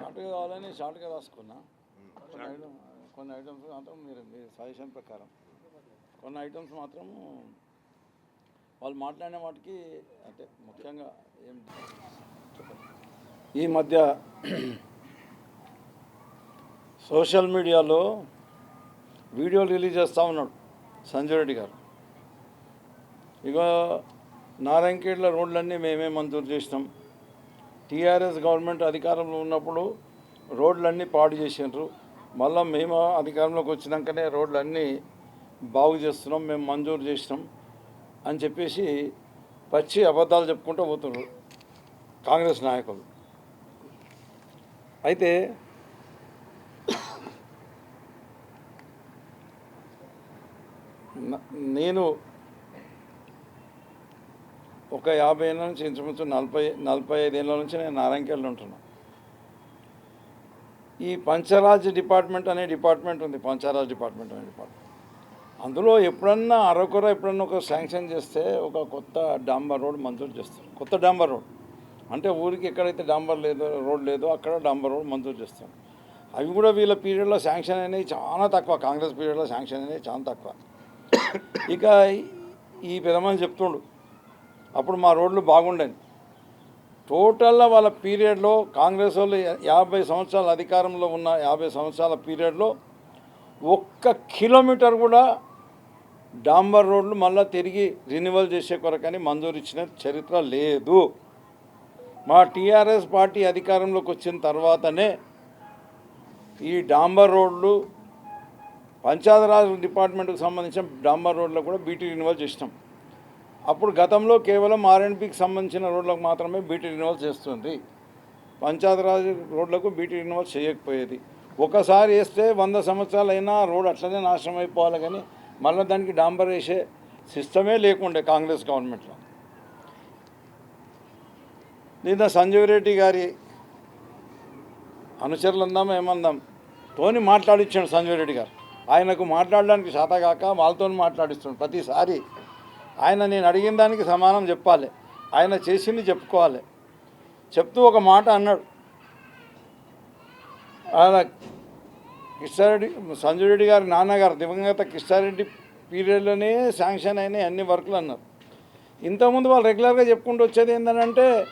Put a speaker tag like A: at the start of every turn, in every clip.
A: షార్ట్గా కావాలని షార్ట్గా రాసుకున్నా. కొన్ని ఐటమ్ కొన్ని ఐటమ్స్ మాత్రం మీరు మీ సజెషన్ ప్రకారం. కొన్ని ఐటమ్స్ మాత్రం వాళ్ళు మాట్లాడిన వాటికి అంటే ముఖ్యంగా ఏం. ఈ మధ్య సోషల్ మీడియాలో వీడియో రిలీజ్ చేస్తూ ఉన్నాడు సంజయ్ రెడ్డి గారు. ఇక నారాయణఖేడ్ల రోడ్లన్నీ మేమే మంజూరు చేసినాం. టీఆర్ఎస్ గవర్నమెంట్ అధికారంలో ఉన్నప్పుడు రోడ్లన్నీ పాడు చేసిండ్రు. మళ్ళీ మేము అధికారంలోకి వచ్చినాకనే రోడ్లన్నీ బాగు చేస్తున్నాం మేము మంజూరు చేసినాం అని చెప్పేసి పచ్చి అబద్ధాలు చెప్పుకుంటూ పోతున్నారు కాంగ్రెస్ నాయకులు. అయితే నేను ఒక యాభై ఏళ్ళ నుంచి ఇంచుమించు నలభై నలభై ఐదేళ్ళ నుంచి నేను నారాయణకేళ్ళు ఉంటున్నాను ఈ పంచరాజ్ డిపార్ట్మెంట్ అనే డిపార్ట్మెంట్ ఉంది పంచరాజ్ డిపార్ట్మెంట్ అనే డిపార్ట్మెంట్. అందులో ఎప్పుడన్నా అరకొర ఎప్పుడన్నా ఒక శాంక్షన్ చేస్తే ఒక కొత్త డాంబర్ రోడ్ మంజూరు చేస్తారు. కొత్త డాంబర్ రోడ్. అంటే ఊరికి ఎక్కడైతే డాంబర్ లేదో రోడ్ లేదో అక్కడ డాంబర్ రోడ్ మంజూరు చేస్తాం అవి కూడా వీళ్ళ పీరియడ్లో శాంక్షన్ అయినాయి చాలా తక్కువ. కాంగ్రెస్ పీరియడ్లో శాంక్షన్ అయినాయి చాలా తక్కువ. ఇక ఈ పెద్దమని చెప్తుండు అప్పుడు మా రోడ్లు బాగుండని టోటల్గా వాళ్ళ పీరియడ్లో కాంగ్రెస్ వాళ్ళు యాభై సంవత్సరాల అధికారంలో ఉన్న యాభై సంవత్సరాల పీరియడ్లో ఒక్క కిలోమీటర్ కూడా డాంబర్ రోడ్లు మళ్ళీ తిరిగి రినివల్ చేసే కొరకని మంజూరు ఇచ్చిన చరిత్ర లేదు. మా టీఆర్ఎస్ పార్టీ అధికారంలోకి వచ్చిన తర్వాతనే ఈ డాంబర్ రోడ్లు పంచాయతీరాజ్ డిపార్ట్మెంట్కి సంబంధించిన డాంబర్ రోడ్లో కూడా బీటీ రినివల్ చేసినాం. అప్పుడు గతంలో కేవలం ఆర్ఎన్పికి సంబంధించిన రోడ్లకు మాత్రమే బీటీ రినివల్ చేస్తుంది. పంచాయతీరాజ్ రోడ్లకు బీటీ రినివల్ చేయకపోయేది. ఒకసారి వేస్తే వంద సంవత్సరాలు అయినా రోడ్ అట్లనే నాశనం అయిపోవాలి కానీ మళ్ళీ దానికి డాంబర్ వేసే సిస్టమే లేకుండే కాంగ్రెస్ గవర్నమెంట్లో. నిన్న సంజీవ్ రెడ్డి గారి అనుచరులు అందాం ఏమందాం తోని మాట్లాడించాడు సంజీవ్ రెడ్డి గారు. ఆయనకు మాట్లాడడానికి శాతగాక వాళ్ళతో మాట్లాడిస్తున్నాడు. ప్రతిసారి ఆయన నేను అడిగిన దానికి సమానం చెప్పాలి. ఆయన చేసింది చెప్పుకోవాలి. చెప్తూ ఒక మాట అన్నాడు. అలా కిష్టారెడ్డి సంజయ్ రెడ్డి గారి నాన్నగారు దివంగత కిష్టారెడ్డి పీరియడ్లోనే శాంక్షన్ అయినాయి అన్ని వర్కులు అన్నారు. ఇంతకుముందు వాళ్ళు రెగ్యులర్గా చెప్పుకుంటూ వచ్చేది ఏంటంటే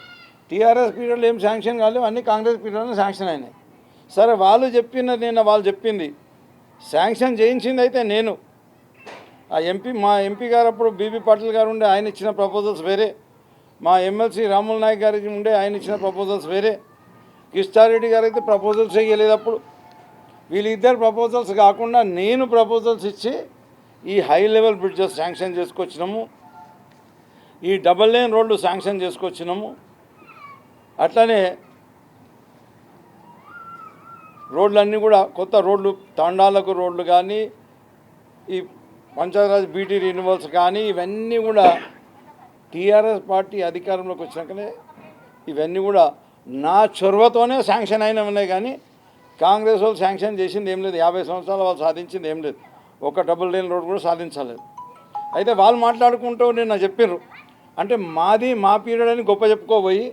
A: టీఆర్ఎస్ పీరియడ్లో ఏం శాంక్షన్ కాలేవు అన్ని కాంగ్రెస్ పీరియడ్లో శాంక్షన్ అయినాయి. సరే వాళ్ళు చెప్పిన నిన్న వాళ్ళు చెప్పింది. శాంక్షన్ చేయించింది అయితే నేను. ఆ ఎంపీ మా ఎంపీ గారు అప్పుడు బీబీ పాటిల్ గారు ఉండే ఆయన ఇచ్చిన ప్రపోజల్స్ వేరే. మా ఎమ్మెల్సీ రాముల నాయక్ గారికి ఉండే ఆయన ఇచ్చిన ప్రపోజల్స్ వేరే. కిష్టారెడ్డి గారు అయితే ప్రపోజల్స్ చేయలేదు అప్పుడు. వీళ్ళిద్దరు ప్రపోజల్స్ కాకుండా నేను ప్రపోజల్స్ ఇచ్చి ఈ హై లెవెల్ బ్రిడ్జెస్ శాంక్షన్ చేసుకొచ్చినాము. ఈ డబల్ లేన్ రోడ్లు శాంక్షన్ చేసుకొచ్చినాము. అట్లనే రోడ్లన్నీ కూడా కొత్త రోడ్లు తాండాలకు రోడ్లు కానీ ఈ పంచాయతీరాజ్ బీటీ రినివల్స్ కానీ ఇవన్నీ కూడా టీఆర్ఎస్ పార్టీ అధికారంలోకి వచ్చినాకనే ఇవన్నీ కూడా నా చొరవతోనే శాంక్షన్ అయినవి ఉన్నాయి కానీ కాంగ్రెస్ వాళ్ళు శాంక్షన్ చేసింది ఏం లేదు. యాభై సంవత్సరాలు వాళ్ళు సాధించింది ఏం లేదు. ఒక డబుల్ లేన్ రోడ్ కూడా సాధించలేదు. అయితే వాళ్ళు మాట్లాడుకుంటూ నేను చెప్పారు అంటే మాది మా పీరియడ్ అని గొప్ప చెప్పుకోబోయి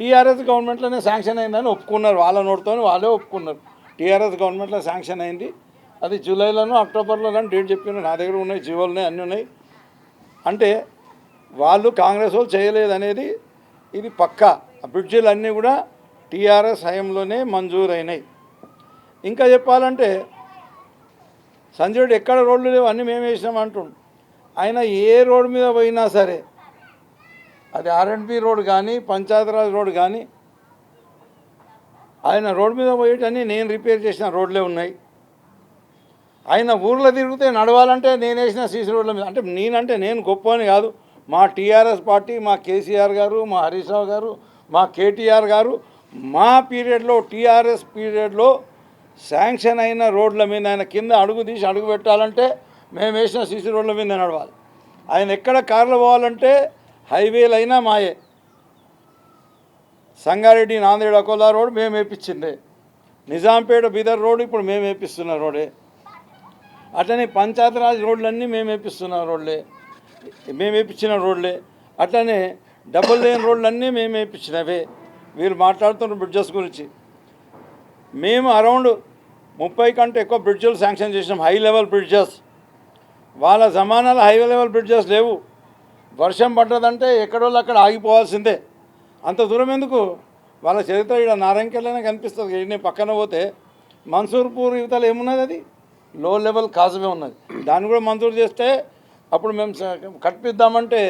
A: టీఆర్ఎస్ గవర్నమెంట్లోనే శాంక్షన్ అయిందని ఒప్పుకున్నారు. వాళ్ళ నోటితో వాళ్ళే ఒప్పుకున్నారు. టీఆర్ఎస్ గవర్నమెంట్లో శాంక్షన్ అయింది. అది జూలైలోనూ అక్టోబర్లోనూ డేట్ చెప్పిన నా దగ్గర ఉన్నాయి జీవోలు ఉన్నాయి అన్నీ ఉన్నాయి. అంటే వాళ్ళు కాంగ్రెస్ వాళ్ళు చేయలేదనేది ఇది పక్కా. బ్రిడ్జీలు బ్రిడ్జిలు అన్నీ కూడా టీఆర్ఎస్ హయంలోనే మంజూరైనాయి. ఇంకా చెప్పాలంటే సంజయుడు ఎక్కడ రోడ్లు లేవు అన్నీ మేము వేసినాం అంటుండు. ఆయన ఏ రోడ్డు మీద పోయినా సరే అది ఆర్ఎండ్బి రోడ్ కానీ పంచాయతీరాజ్ రోడ్ కానీ ఆయన రోడ్డు మీద పోయేటన్నీ నేను రిపేర్ చేసిన రోడ్లే ఉన్నాయి. ఆయన ఊర్లో తిరిగితే నడవాలంటే నేను వేసిన సీసీ రోడ్ల మీద. అంటే నేనంటే నేను గొప్ప అని కాదు. మా టీఆర్ఎస్ పార్టీ మా కేసీఆర్ గారు మా హరీష్ రావు గారు మా కేటీఆర్ గారు మా పీరియడ్లో టీఆర్ఎస్ పీరియడ్లో శాంక్షన్ అయిన రోడ్ల మీద ఆయన కింద అడుగు తీసి అడుగు పెట్టాలంటే మేము వేసిన సీసీ రోడ్ల మీద నడవాలి. ఆయన ఎక్కడ కార్లు పోవాలంటే హైవేలు అయినా మాయే. సంగారెడ్డి నాందేడ్ అకోలా రోడ్ మేము వేపించిందే నిజాంపేట బీదర్ రోడ్ ఇప్పుడు మేము వేపిస్తున్న రోడే. అట్లనే పంచాయతీరాజ్ రోడ్లన్నీ మేము వేపిస్తున్న రోడ్లే. మేము వేపించిన రోడ్లే. అట్లనే డబుల్ లేన్ రోడ్లన్నీ మేము వేపించినవే. వీళ్ళు మాట్లాడుతున్న బ్రిడ్జెస్ గురించి. మేము అరౌండ్ ముప్పై కంటే ఎక్కువ బ్రిడ్జెలు శాంక్షన్ చేసినాం. High level bridges. వాళ్ళ జమానాలో హై లెవెల్ బ్రిడ్జెస్ లేవు. వర్షం పడ్డదంటే ఎక్కడోళ్ళు అక్కడ ఆగిపోవాల్సిందే. అంత దూరం ఎందుకు? వాళ్ళ చరిత్ర ఇక్కడ నారాయణకెళ్ళనే కనిపిస్తుంది. ఈయన పక్కన పోతే. మన్సూర్పూర్ యువతలు ఏమున్నది అది? లో లెవెల్ కాజమే ఉన్నది. దాన్ని కూడా మంజూరు చేస్తే అప్పుడు మేము కట్పిద్దామంటే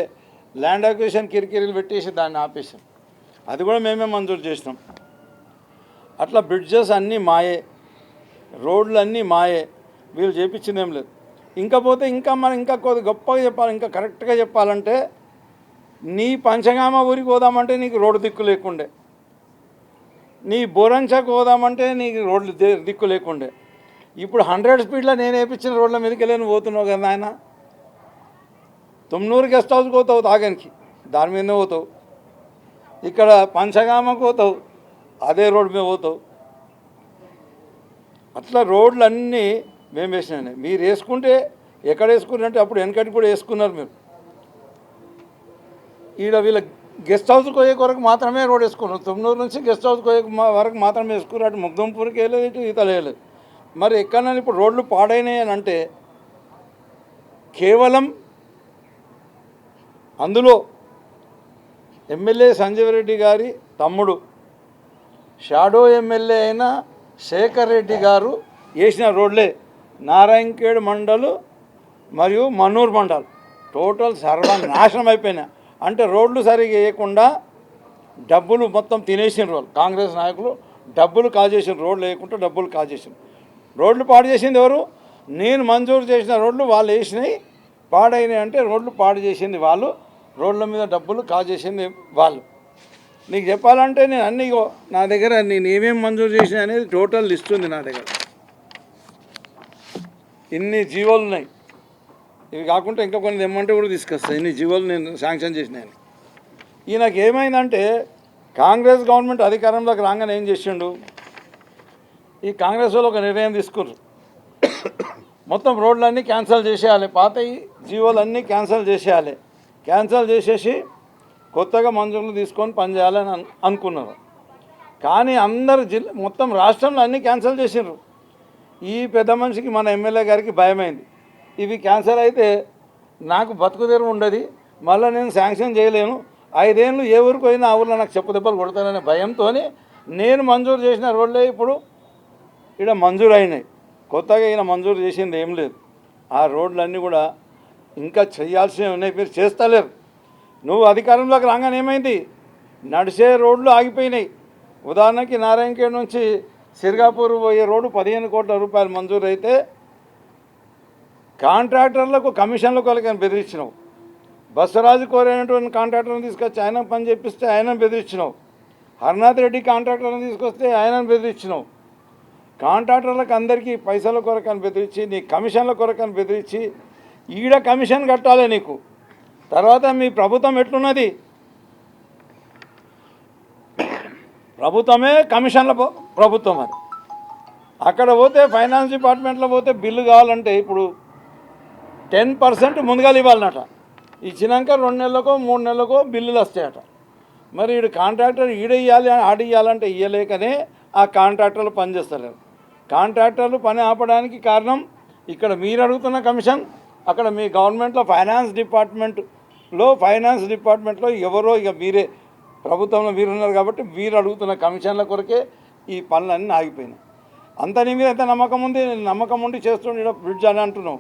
A: ల్యాండ్ అక్విజిషన్ కిరికిరీలు పెట్టేసి దాన్ని ఆపేసాం. అది కూడా మేమే మంజూరు చేసినాం. అట్లా బ్రిడ్జెస్ అన్నీ మాయే. రోడ్లు అన్నీ మాయే. వీళ్ళు చేపించింది ఏం లేదు. ఇంకా పోతే ఇంకా మనం ఇంకా కొద్ది గొప్పగా చెప్పాలి ఇంకా కరెక్ట్గా చెప్పాలంటే నీ పంచగామ ఊరికి పోదామంటే నీకు రోడ్డు దిక్కు లేకుండే. నీ బోరంచకు పోదామంటే నీకు రోడ్లు దిక్కు లేకుండే. ఇప్పుడు హండ్రెడ్ స్పీడ్లో నేను వేయించిన రోడ్ల మీదకి వెళ్ళి పోతున్నావు కదా ఆయన తుమ్నూరు గెస్ట్ హౌస్కి పోతావు తాగనికి. దాని మీదనే పోతావు. ఇక్కడ పంచగామకు పోతావు. అదే రోడ్డు మీద పోతావు. అట్లా రోడ్లన్నీ మేము వేసినాయి మీరు వేసుకుంటే ఎక్కడ వేసుకున్నారంటే అప్పుడు వెనకటి కూడా వేసుకున్నారు మీరు. ఈడ వీళ్ళ గెస్ట్ హౌస్కి పోయే వరకు మాత్రమే రోడ్ వేసుకున్నారు. తొమ్మిది నుంచి గెస్ట్ హౌస్కి పోయే వరకు మాత్రమే వేసుకున్నారు. అటు ముగ్ధంపూర్కి వెళ్ళలేదు ఇటు ఈతలు వేయలేదు మరి ఎక్కడైనా ఇప్పుడు రోడ్లు పాడైనాయి అని అంటే కేవలం అందులో ఎమ్మెల్యే సంజీవ్ రెడ్డి గారి తమ్ముడు షాడో ఎమ్మెల్యే అయిన శేఖర్ రెడ్డి గారు వేసిన రోడ్లే. నారాయణఖేడ్ మండలు మరియు మనూర్ మండల్. టోటల్ సర్వనాశనం అయిపోయినాయి అంటే రోడ్లు సరిగా వేయకుండా డబ్బులు మొత్తం తినేసిన వాళ్ళు. కాంగ్రెస్ నాయకులు డబ్బులు కాజేసిన రోడ్లు వేయకుండా డబ్బులు కాజేసిన రోడ్లు పాడు చేసింది ఎవరు? నేను మంజూరు చేసిన రోడ్లు వాళ్ళు వేసినాయి పాడైనాయి అంటే రోడ్లు పాడు చేసింది వాళ్ళు. రోడ్ల మీద డబ్బులు కాజేసింది వాళ్ళు. నీకు చెప్పాలంటే నేను అన్ని నా దగ్గర నేను ఏమేమి మంజూరు చేసిన అనేది టోటల్ లిస్ట్ ఉంది నా దగ్గర. ఇన్ని జీవోలు ఉన్నాయి. ఇవి కాకుండా ఇంకా కొన్ని తెమ్మంటే కూడా తీసుకొస్తాయి ఇన్ని జీవోలు నేను శాంక్షన్ చేసినాయని ఈయనకు ఏమైందంటే కాంగ్రెస్ గవర్నమెంట్ అధికారంలోకి రాగానే ఏం చేసిండు? ఈ కాంగ్రెస్ వాళ్ళు ఒక నిర్ణయం తీసుకుర్రు. మొత్తం రోడ్లన్నీ క్యాన్సిల్ చేసేయాలి. పాత జీవోలన్నీ క్యాన్సిల్ చేసేయాలి. క్యాన్సిల్ చేసేసి కొత్తగా మంజూరులు తీసుకొని పనిచేయాలని అనుకున్నారు. కానీ అందరు జిల్లా మొత్తం రాష్ట్రంలో అన్నీ క్యాన్సిల్ చేసిండ్రు ఈ పెద్ద మనిషికి మన ఎమ్మెల్యే గారికి భయమైంది. ఇవి క్యాన్సిల్ అయితే నాకు బతుకు తెరువు ఉండదు. మళ్ళీ నేను శాంక్షన్ చేయలేను. ఐదేళ్ళు ఏ ఊరికి పోయినా ఆ ఊర్లో నాకు చెప్పు దెబ్బలు కొడతాననే భయంతో నేను మంజూరు చేసిన రోడ్లే ఇప్పుడు ఇక్కడ మంజూరు అయినాయి కొత్తగా ఈయన మంజూరు చేసింది ఏం లేదు. ఆ రోడ్లన్నీ కూడా ఇంకా చేయాల్సినవి ఉన్నాయి మీరు చేస్తలేరు. నువ్వు అధికారంలోకి రాగానే ఏమైంది? నడిచే రోడ్లు ఆగిపోయినాయి. ఉదాహరణకి నారాయణఖేడ్ నుంచి సిరిగాపూర్ పోయే రోడ్డు పదిహేను కోట్ల రూపాయలు మంజూరు అయితే కాంట్రాక్టర్లకు కమిషన్లు కొలకని బెదిరించినావు? బస్సరాజు కోరైనటువంటి కాంట్రాక్టర్ని తీసుకొచ్చి ఆయన పని చేపిస్తే ఆయన బెదిరించినావు. హర్నాథ్ రెడ్డి కాంట్రాక్టర్ని తీసుకొస్తే ఆయనను బెదిరించినావు. కాంట్రాక్టర్లకు అందరికీ పైసల కొరకని బెదిరించి నీ కమిషన్ల కొరకని బెదిరించి ఈడ కమిషన్ కట్టాలి నీకు. తర్వాత మీ ప్రభుత్వం ఎట్లున్నది? ప్రభుత్వమే కమిషన్ల ప్రభుత్వం అది. అక్కడ పోతే ఫైనాన్స్ డిపార్ట్మెంట్లో పోతే బిల్లు కావాలంటే ఇప్పుడు టెన్ పర్సెంట్ ముందుగా ఇవ్వాలన్నట. ఇచ్చినాక రెండు నెలలకో మూడు నెలలకో బిల్లులు వస్తాయట. మరి వీడు కాంట్రాక్టర్ ఈడ ఇవ్వాలి ఆడ ఇవ్వాలంటే ఇవ్వలేకనే ఆ కాంట్రాక్టర్లు పనిచేస్తలేరు. కాంట్రాక్టర్లు పని ఆపడానికి కారణం ఇక్కడ మీరు అడుగుతున్న కమిషన్. అక్కడ మీ గవర్నమెంట్లో ఫైనాన్స్ డిపార్ట్మెంట్లో ఫైనాన్స్ డిపార్ట్మెంట్లో ఎవరో ఇక మీరే. ప్రభుత్వంలో మీరున్నారు కాబట్టి మీరు అడుగుతున్న కమిషన్ల కొరకే ఈ పనులన్నీ ఆగిపోయినాయి. అంత నీ మీద ఎంత నమ్మకం ఉంది? నమ్మకం ఉండి చేస్తుండే బ్రిడ్జ్ అని అంటున్నావు.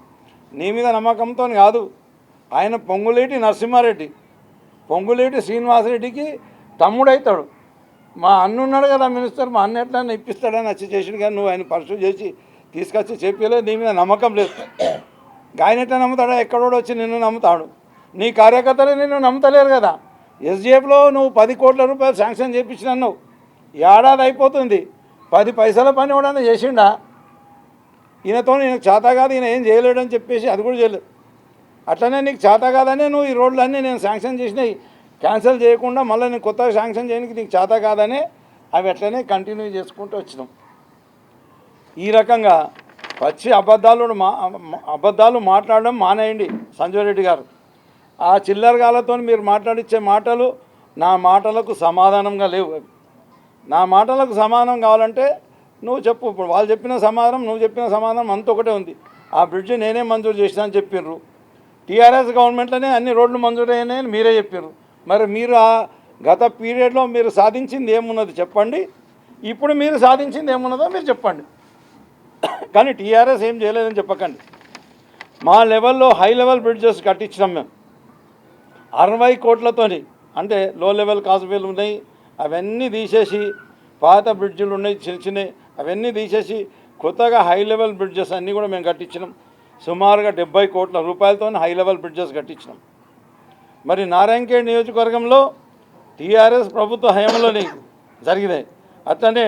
A: నీ మీద నమ్మకంతో కాదు. ఆయన పొంగులేటి నరసింహారెడ్డి. పొంగులేటి శ్రీనివాసరెడ్డికి తమ్ముడైతాడు. మా అన్న ఉన్నాడు కదా మినిస్టర్ మా అన్న ఎట్లా ఇప్పిస్తాడని వచ్చి చేసిండు కానీ నువ్వు ఆయన పర్సూ చేసి తీసుకొచ్చి చెప్పలేదు నీ మీద నమ్మకం లేదు. ఆయన ఎట్లా నమ్ముతాడా? ఎక్కడోడు వచ్చి నిన్ను నమ్ముతాడు. నీ కార్యకర్తలు నిన్ను నమ్ముతలేరు కదా. ఎస్జీఎఫ్లో నువ్వు పది కోట్ల రూపాయలు శాంక్షన్ చేయించినావు ఏడాది అయిపోతుంది. పది పైసల పని కూడా చేసిండా? ఈయనతో నేను చేత కాదు ఈయన ఏం చేయలేడని చెప్పేసి అది కూడా చేయలేదు. అట్లనే నీకు చేత కాదనే నువ్వు ఈ రోడ్లన్నీ నేను శాంక్షన్ చేసినాయి. క్యాన్సిల్ చేయకుండా మళ్ళీ నేను కొత్తగా శాంక్షన్ చేయడానికి నీకు చేత కాదనే అవి అట్లనే కంటిన్యూ చేసుకుంటూ వచ్చినాం. ఈ రకంగా వచ్చి అబద్ధాలు మా అబద్ధాలు మాట్లాడడం మానేయండి సంజయ్ రెడ్డి గారు. ఆ చిల్లరగాలతో మీరు మాట్లాడిచ్చే మాటలు నా మాటలకు సమాధానంగా లేవు. నా మాటలకు సమాధానం కావాలంటే నువ్వు చెప్పు. ఇప్పుడు వాళ్ళు చెప్పిన సమాధానం నువ్వు చెప్పిన సమాధానం అంత ఒకటే ఉంది. ఆ బ్రిడ్జ్ నేనే మంజూరు చేసినా అని చెప్పిర్రు. టీఆర్ఎస్ గవర్నమెంట్లోనే అన్ని రోడ్లు మంజూరు అయినాయని మీరే చెప్పారు మరి మీరు ఆ గత పీరియడ్లో మీరు సాధించింది ఏమున్నది చెప్పండి? ఇప్పుడు మీరు సాధించింది ఏమున్నదో మీరు చెప్పండి. కానీ టీఆర్ఎస్ ఏం చేయలేదని చెప్పకండి. మా లెవెల్లో హై లెవెల్ బ్రిడ్జెస్ కట్టించినాం మేము. అరవై కోట్లతోని అంటే లో లెవెల్ కాసువేలు ఉన్నాయి అవన్నీ తీసేసి పాత బ్రిడ్జిలు ఉన్నాయి చిన్న చిన్నవి అవన్నీ తీసేసి కొత్తగా హై లెవెల్ బ్రిడ్జెస్ అన్నీ కూడా మేము కట్టించినాం. సుమారుగా డెబ్బై కోట్ల రూపాయలతో హై లెవెల్ బ్రిడ్జెస్ కట్టించినాం. మరి నారాయణఖేడ్ నియోజకవర్గంలో టీఆర్ఎస్ ప్రభుత్వ హయాంలోని జరిగినాయి. అట్లనే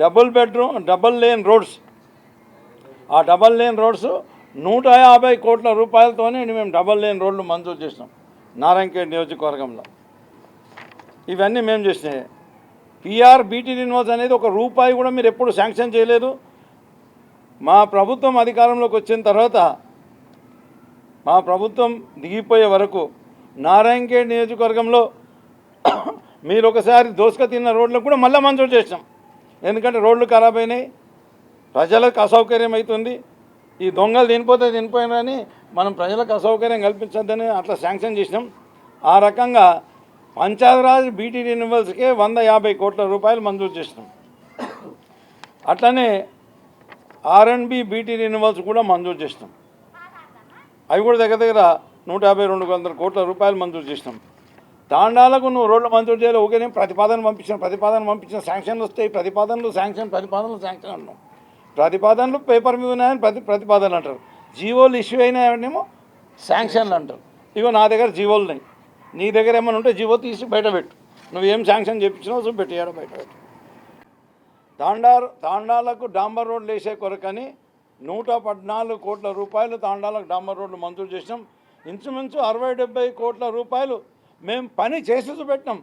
A: double bedroom double lane roads. ఆ డబల్ లేన్ రోడ్స్ నూట యాభై కోట్ల రూపాయలతోనే మేము డబల్ లేన్ రోడ్లు మంజూరు చేసినాం నారాయణఖేడ్ నియోజకవర్గంలో. ఇవన్నీ మేము చేసినాయి. పిఆర్ బీటీ యూనివర్స్ అనేది ఒక రూపాయి కూడా మీరు ఎప్పుడు శాంక్షన్ చేయలేదు. మా ప్రభుత్వం అధికారంలోకి వచ్చిన తర్వాత మా ప్రభుత్వం దిగిపోయే వరకు నారాయణఖేడ్ నియోజకవర్గంలో మీరు ఒకసారి దోసుక తిన్న రోడ్లకు కూడా మళ్ళీ మంజూరు చేసినాం. ఎందుకంటే రోడ్లు ఖరాబ్ అయినాయి. ప్రజలకు అసౌకర్యం అవుతుంది. ఈ దొంగలు తినిపోతే తినిపోయినని మనం ప్రజలకు అసౌకర్యం కల్పించద్దని అట్లా శాంక్షన్ చేసినాం. ఆ రకంగా పంచాయతీరాజ్ బీటీ రెన్యువల్స్కే వంద యాభై కోట్ల రూపాయలు మంజూరు చేసినాం. అట్లనే ఆర్ఎండ్బి బీటీ రెన్యువల్స్ కూడా మంజూరు చేసినాం. అవి కూడా దగ్గర దగ్గర నూట యాభై రెండు వందల కోట్ల రూపాయలు మంజూరు చేసినాం. తాండాలకు నువ్వు రోడ్లు మంజూరు చేయాలి ఓకే నేను ప్రతిపాదన పంపించిన ప్రతిపాదన పంపించిన శాంక్షన్లు వస్తాయి ప్రతిపాదనలు శాంక్షన్ ప్రతిపాదనలు శాంక్షన్ అన్నాం. ప్రతిపాదనలు పేపర్ మీద ఉన్నాయని ప్రతి ప్రతిపాదనలు అంటారు. జీవోలు ఇష్యూ అయినాయనేమో శాంక్షన్లు అంటారు. ఇగో నా దగ్గర జీవోలు ఉన్నాయి. నీ దగ్గర ఏమైనా ఉంటే జీవో తీసి బయట పెట్టు. నువ్వు ఏం శాంక్షన్ చేయించినావు చూసి పెట్టేయాడు బయట పెట్టు. తాండార్ తాండాలకు డాంబర్ రోడ్లు వేసే కొరకని నూట పద్నాలుగు కోట్ల రూపాయలు తాండాలకు డాంబర్ రోడ్లు మంజూరు చేసినాం. ఇంచుమించు అరవై డెబ్బై కోట్ల రూపాయలు మేము పని చేసి చూపెట్టినాం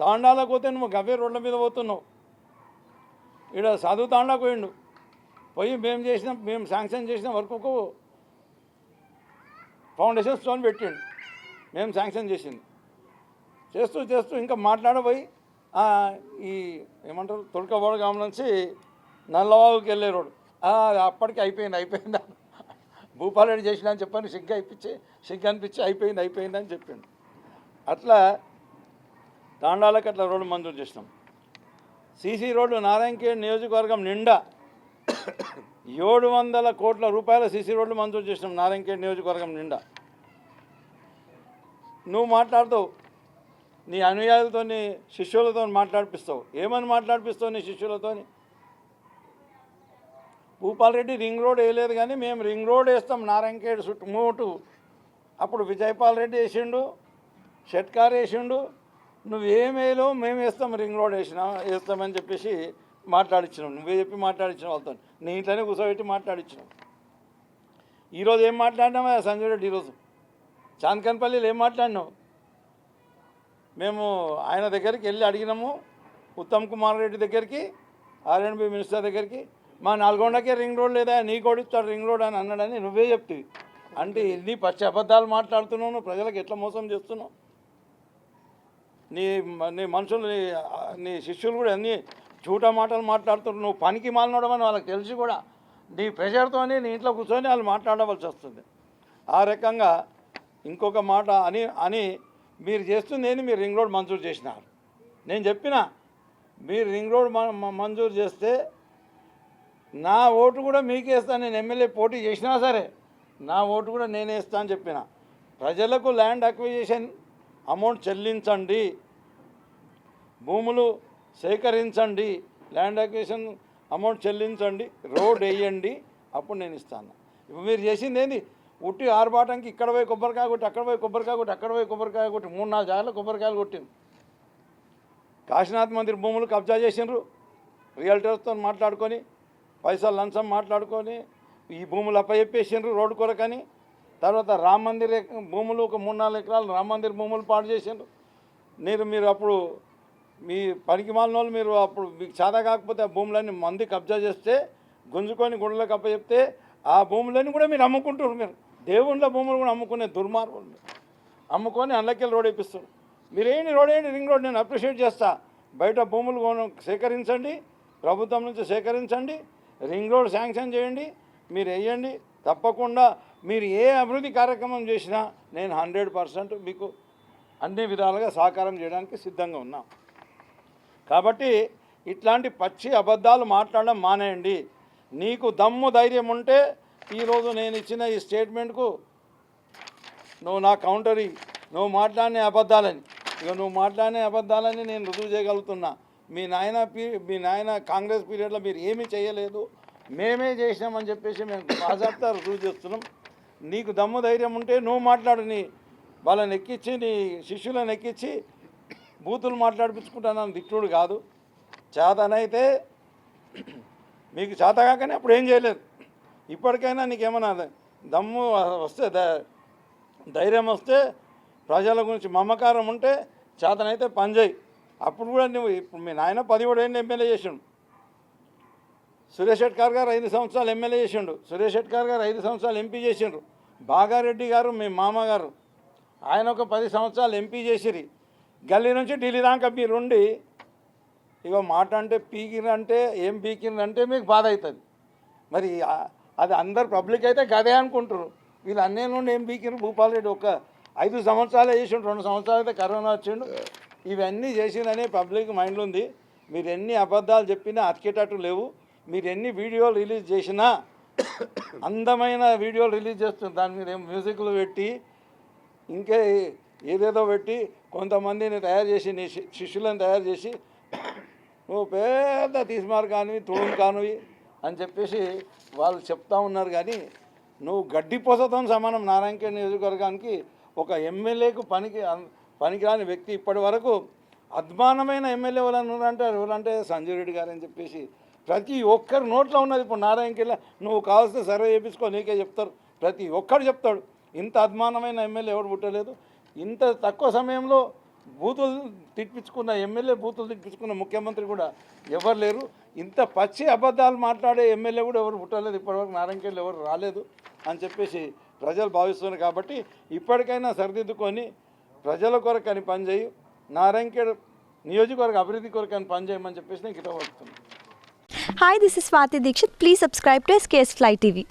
A: తాండాలకు పోతే నువ్వు గవ్వే రోడ్ల మీద పోతున్నావు. ఇక్కడ సాధు తాండా పోయిండు. పోయి మేము చేసిన మేము శాంక్షన్ చేసిన వర్క్కు ఫౌండేషన్ స్టోన్ పెట్టిండు. మేము శాంక్షన్ చేసింది. చేస్తూ చేస్తూ ఇంకా మాట్లాడబోయి ఈ ఏమంటారు తులకబోడగాం నుంచి నల్లవాగుకి వెళ్ళే రోడ్డు. అది అప్పటికి అయిపోయింది అయిపోయింది. భూపాలరెడ్డి చేసినా అని చెప్పాను సిగ్గు అయిపించి సిగ్గు అనిపించి అయిపోయింది అయిపోయింది అని చెప్పిండు. అట్లా తాండాలకు అట్లా రోడ్డు మంజూరు చేసినాం. సీసీ రోడ్డు నారాయణఖేడ్ నియోజకవర్గం నిండా ఏడు వందల కోట్ల రూపాయల సీసీ రోడ్లు మంజూరు చేసినాం నారాయణఖేడ్ నియోజకవర్గం నిండా. నువ్వు మాట్లాడుతావు నీ అనుయాయులతో శిష్యులతో మాట్లాడిపిస్తావు. ఏమని మాట్లాడిపిస్తావు నీ శిష్యులతోని? భూపాల్ రెడ్డి రింగ్ రోడ్ వేయలేదు కానీ మేము రింగ్ రోడ్ వేస్తాం నారాయణఖేడ్ చుట్టుమూటు అప్పుడు విజయపాల్ రెడ్డి వేసిండు షట్కార్ వేసిండు నువ్వేం వేయలో మేము వేస్తాం రింగ్ రోడ్ వేసినా వేస్తామని చెప్పేసి మాట్లాడించినాం నువ్వే చెప్పి మాట్లాడించిన వాళ్ళతో నీ ఇంట్లోనే కూర్చోబెట్టి మాట్లాడించినాం ఈరోజు ఏం మాట్లాడినావా సంజయ్ రెడ్డి ఈరోజు? చాందకనపల్లిలో ఏం మాట్లాడినావు? మేము ఆయన దగ్గరికి వెళ్ళి అడిగినాము ఉత్తమ్ కుమార్ రెడ్డి దగ్గరికి ఆర్ఎండ్బి మినిస్టర్ దగ్గరికి. మా నల్గొండకే రింగ్ రోడ్ లేదా నీ ఇస్తాడు రింగ్ రోడ్ అని అన్నాడని నువ్వే చెప్తివి అంటే ఎన్ని పచ్చి అబద్ధాలు మాట్లాడుతున్నావు? నువ్వు ప్రజలకు ఎట్లా మోసం చేస్తున్నావు? నీ నీ మనుషులు నీ నీ శిష్యులు కూడా అన్ని చూట మాటలు మాట్లాడుతున్నారు? నువ్వు పనికి మాలనడమని వాళ్ళకి తెలిసి కూడా. నీ ప్రెషర్తో నీ ఇంట్లో కూర్చొని వాళ్ళు మాట్లాడవలసి వస్తుంది. ఆ రకంగా ఇంకొక మాట అని అని మీరు చేస్తుంది ఏంది? మీరు రింగ్ రోడ్ మంజూరు చేసినారు. నేను చెప్పిన మీరు రింగ్ రోడ్ మ- మంజూరు చేస్తే నా ఓటు కూడా మీకేస్తాను నేను ఎమ్మెల్యే పోటీ చేసినా సరే నా ఓటు కూడా నేనే అని చెప్పిన. ప్రజలకు ల్యాండ్ అక్విజిషన్ అమౌంట్ చెల్లించండి. భూములు సేకరించండి. ల్యాండ్ అక్విజిషన్ అమౌంట్ చెల్లించండి. రోడ్ వేయండి. అప్పుడు నేను ఇస్తాను ఇప్పుడు మీరు చేసింది ఏంది? ఉట్టి ఆర్భాటానికి ఇక్కడ పోయి కొబ్బరికాయ కొట్టి అక్కడ పోయి కొబ్బరికాయ కొట్టి అక్కడ పోయి కొబ్బరికాయ కొట్టి మూడు నాలుగు జాగాలో కొబ్బరికాయలు కొట్టింది కాశీనాథ్ మందిర్ భూములు కబ్జా చేసిండ్రు. రియల్టర్స్తో మాట్లాడుకొని పైసలు లంచం మాట్లాడుకొని ఈ భూములు అప్పచెప్పేసిండ్రు రోడ్డు కొరకని. తర్వాత రామ మందిర్ భూములు ఒక మూడు నాలుగు ఎకరాలు రామ మందిర్ భూములు పాడు చేసిండ్రు. మీరు మీరు అప్పుడు మీ పనికి మాలిన వాళ్ళు మీరు అప్పుడు మీకు చాదా కాకపోతే ఆ భూములన్నీ మంది కబ్జా చేస్తే గుంజుకొని గుండెలకు అప్పచెప్తే ఆ భూములన్నీ కూడా మీరు అమ్ముకుంటారు మీరు. దేవుళ్ళ భూములు కూడా అమ్ముకునే దుర్మార్గులు అమ్ముకొని అందులోకెళ్ళి రోడ్ వేపిస్తారు మీరేంటి రోడ్ ఏంటి? రింగ్ రోడ్ నేను అప్రిషియేట్ చేస్తా. బయట భూములు సేకరించండి. ప్రభుత్వం నుంచి సేకరించండి. రింగ్ రోడ్ శాంక్షన్ చేయండి మీరు వేయండి. తప్పకుండా మీరు ఏ అభివృద్ధి కార్యక్రమం చేసినా నేను హండ్రెడ్ పర్సెంట్ మీకు అన్ని విధాలుగా సహకారం చేయడానికి సిద్ధంగా ఉన్నాం. కాబట్టి ఇట్లాంటి పచ్చి అబద్ధాలు మాట్లాడడం మానేయండి. నీకు దమ్ము ధైర్యం ఉంటే ఈరోజు నేను ఇచ్చిన ఈ స్టేట్మెంట్కు నువ్వు నా కౌంటరీ నువ్వు మాట్లాడిన అబద్ధాలని ఇక నువ్వు మాట్లాడిన అబద్ధాలని నేను రుజువు చేయగలుగుతున్నా. మీ నాయన పీ మీ నాయన కాంగ్రెస్ పీరియడ్లో మీరు ఏమీ చేయలేదు. మేమే చేసినామని చెప్పేసి మేము బాజాబ్తా రుజువు చేస్తున్నాం. నీకు దమ్ము ధైర్యం ఉంటే నువ్వు మాట్లాడు నీ వాళ్ళని ఎక్కించి నీ శిష్యులను ఎక్కించి బూతులు మాట్లాడిపించుకుంటానని దిక్కుడు కాదు. చేతనైతే మీకు చేత కాకనే అప్పుడు ఏం చేయలేదు. ఇప్పటికైనా నీకేమన్నా దమ్ము వస్తే ధైర్యం వస్తే ప్రజల గురించి మమకారం ఉంటే చేతనైతే పనిచేయి అప్పుడు కూడా నువ్వు ఇప్పుడు మీ నాయన పదిహేడు ఏళ్ళు ఎమ్మెల్యే చేసిండు? సురేష్ షెట్కార్ గారు ఐదు సంవత్సరాలు ఎమ్మెల్యే చేసిండు. సురేష్ షెట్కార్ గారు ఐదు సంవత్సరాలు ఎంపీ చేసిండ్రు. బాగారెడ్డి గారు మీ మామగారు ఆయన ఒక పది సంవత్సరాలు ఎంపీ చేసిరి గల్లీ నుంచి ఢిల్లీ దాకా మీరుండి ఇగో మాట అంటే పీకిరంటే ఏం పీకిరంటే మీకు బాధ అవుతుంది మరి అది అందరు పబ్లిక్ అయితే గదే అనుకుంటారు వీళ్ళు అన్నీ నుండి ఏం పీకిరు భూపాల్ రెడ్డి ఒక ఐదు సంవత్సరాలే చేసిండు రెండు సంవత్సరాలు అయితే కరోనా వచ్చిండు. ఇవన్నీ చేసిందనే పబ్లిక్ మైండ్లో ఉంది మీరు ఎన్ని అబద్ధాలు చెప్పినా అతికేటట్టు లేవు. మీరు ఎన్ని వీడియోలు రిలీజ్ చేసినా అందమైన వీడియోలు రిలీజ్ చేస్తుంది దాని మీద ఏం మ్యూజిక్లు పెట్టి ఇంకే ఏదేదో పెట్టి కొంతమందిని తయారు చేసి నీ శి- శిష్యులను తయారు చేసి నువ్వు పెద్ద తీసుమారు కానివి తోడు కానివి అని చెప్పేసి వాళ్ళు చెప్తా ఉన్నారు. కానీ నువ్వు గడ్డి పొసతో సమానం నారాయణకే నియోజకవర్గానికి ఒక ఎమ్మెల్యేకు పనికి పనికిరాని వ్యక్తి ఇప్పటి వరకు అద్మానమైన ఎమ్మెల్యే వాళ్ళు అంటారు ఎవరంటే సంజయ్ రెడ్డి గారు అని చెప్పేసి ప్రతి ఒక్కరి నోట్లో ఉన్నది ఇప్పుడు నారాయణకెళ్ళ నువ్వు కావాల్సిన సర్వే చేయించుకో నీకే చెప్తారు. ప్రతి ఒక్కరు చెప్తాడు. ఇంత అద్మానమైన ఎమ్మెల్యే ఎవరు పుట్టలేదు. ఇంత తక్కువ సమయంలో బూతులు తిప్పించుకున్న ఎమ్మెల్యే బూతులు తిప్పించుకున్న ముఖ్యమంత్రి కూడా ఎవరు లేరు. ఇంత పచ్చి అబద్ధాలు మాట్లాడే ఎమ్మెల్యే కూడా ఎవరు పుట్టలేదు. ఇప్పటివరకు నారాయణకెళ్ళు ఎవరు రాలేదు అని చెప్పేసి ప్రజలు భావిస్తున్నారు కాబట్టి ఇప్పటికైనా సరిదిద్దుకొని ప్రజల కొరకు అని పనిచేయి నారాయణఖేడ్ నియోజకవర్గ అభివృద్ధి కొరకు అని పనిచేయమని చెప్పేసి నేను కిటపడుతున్నాను
B: hi this is Swathi Dixit please subscribe to SKS fly TV